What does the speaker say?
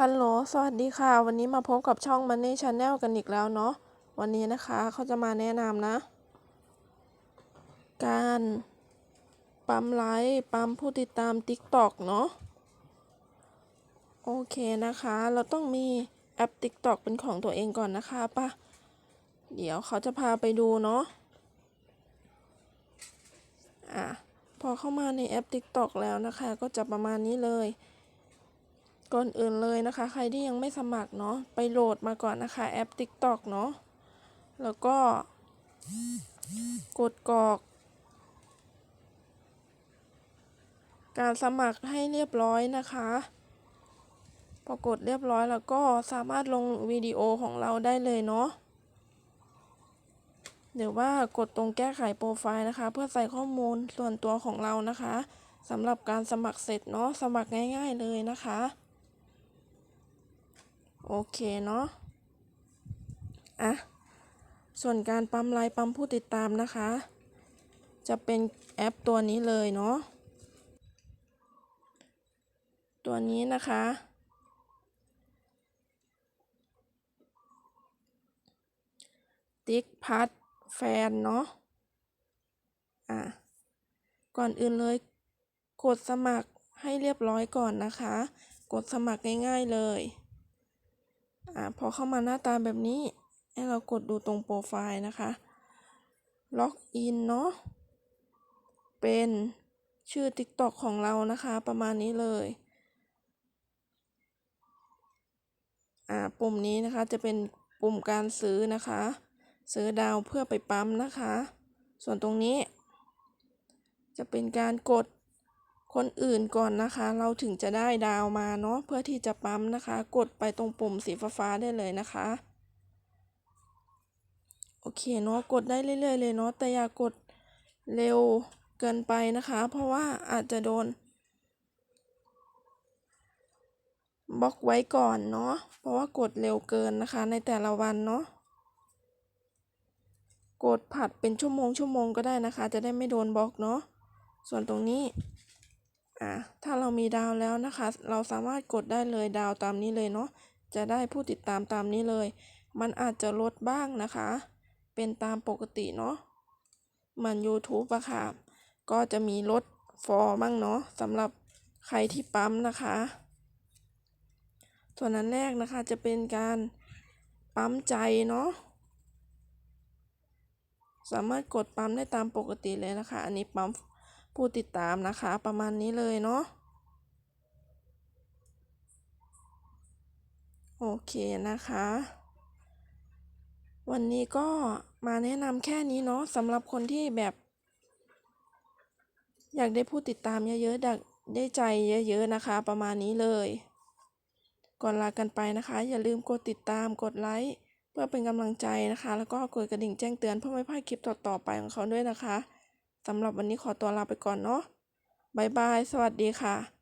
ฮัลโหล สวัสดีค่ะ วันนี้มาพบกับช่อง Money Channel กันอีกแล้วเนาะ วันนี้นะคะเขาจะมาแนะนำนะ การปั๊มไลค์ปั๊มผู้ติดตาม TikTok เนาะ โอเคนะคะ เราต้องมีแอป TikTok เป็นของตัวเองก่อนนะคะป่ะ เดี๋ยวเขาจะพาไปดูเนาะ อะ พอเข้ามาในแอป TikTok แล้วนะคะ ก็จะประมาณนี้เลย ก่อนอื่นเลยนะคะ ใครที่ยังไม่สมัครเนาะไปโหลดมาก่อนนะคะ แอป TikTok เนาะแล้วก็กดกรอก การสมัครให้เรียบร้อยนะคะพอกดเรียบร้อยแล้วก็สามารถลงวิดีโอของเราได้เลยเนาะหรือว่ากดตรงแก้ไขโปรไฟล์นะคะ เพื่อใส่ข้อมูลส่วนตัวของเรานะคะสำหรับการสมัครเสร็จเนาะสมัครง่าย ๆเลยนะคะ โอเคเนาะ อะ ส่วนการปั๊มไลค์ปั๊มผู้ติดตามนะคะ จะเป็นแอปตัวนี้เลยเนาะ ตัวนี้นะคะ ติ๊กพัดแฟนเนาะ อะ ก่อนอื่นเลยกดสมัครให้เรียบร้อยก่อนนะคะ กดสมัครง่ายๆเลย อพอเข้ามาหน้าตาแบบนี้ ให้เรากดดูตรงโปรไฟล์นะคะ ล็อกอินเนาะ เป็นชื่อ TikTok ของเรานะคะ ประมาณนี้เลย อ่า ปุ่มนี้นะคะจะเป็นปุ่มการซื้อนะคะ ซื้อดาวเพื่อไปปั๊มนะคะ ส่วนตรงนี้ จะเป็นการกด คนอื่นก่อนนะคะ เราถึงจะได้ดาวมาเนาะเพื่อที่จะปั๊มนะคะ กดไปตรงปุ่มสีฟ้าได้เลยนะคะ โอเคเนาะกดได้เรื่อยๆเลยเนาะแต่อย่ากดเร็วเกินไปนะคะ เพราะว่าอาจจะโดนบล็อกไว้ก่อนเนาะ เพราะว่ากดเร็วเกินนะคะ ในแต่ละวันเนาะ กดผัดเป็นชั่วโมงชั่วโมงก็ได้นะคะ จะได้ไม่โดนบล็อกเนาะ ส่วนตรงนี้ อะถ้าเรามีดาวแล้วนะคะ เราสามารถกดได้เลยดาวตามนี้เลยเนาะจะได้ผู้ติดตามตามนี้เลย มันอาจจะลดบ้างนะคะ เป็นตามปกติเนาะมือน YouTube อะค่ะ ก็จะมีลดฟอร์บ้างเนาะสำหรับใครที่ปั๊มนะคะ ส่วนนั้นแรกนะคะจะเป็นการปั๊มใจเนาะสามารถกดปั๊มได้ตามปกติเลยนะคะ อันนี้ปั๊ม ผู้ติดตามนะคะ ประมาณนี้เลยเนาะโอเคนะคะ วันนี้ก็มาแนะนำแค่นี้เนาะสำหรับคนที่แบบ อยากได้ผู้ติดตามเยอะๆดักได้ใจเยอะๆนะคะ ประมาณนี้เลยก่อนลากันไปนะคะ อย่าลืมกดติดตามกดไลค์เพื่อเป็นกำลังใจนะคะ แล้วก็กดกระดิ่งแจ้งเตือนเพื่อไม่พลาดคลิปต่อๆไปของเขาด้วยนะคะ สำหรับวันนี้ขอตัวลาไปก่อนเนาะบายบาย สวัสดีค่ะ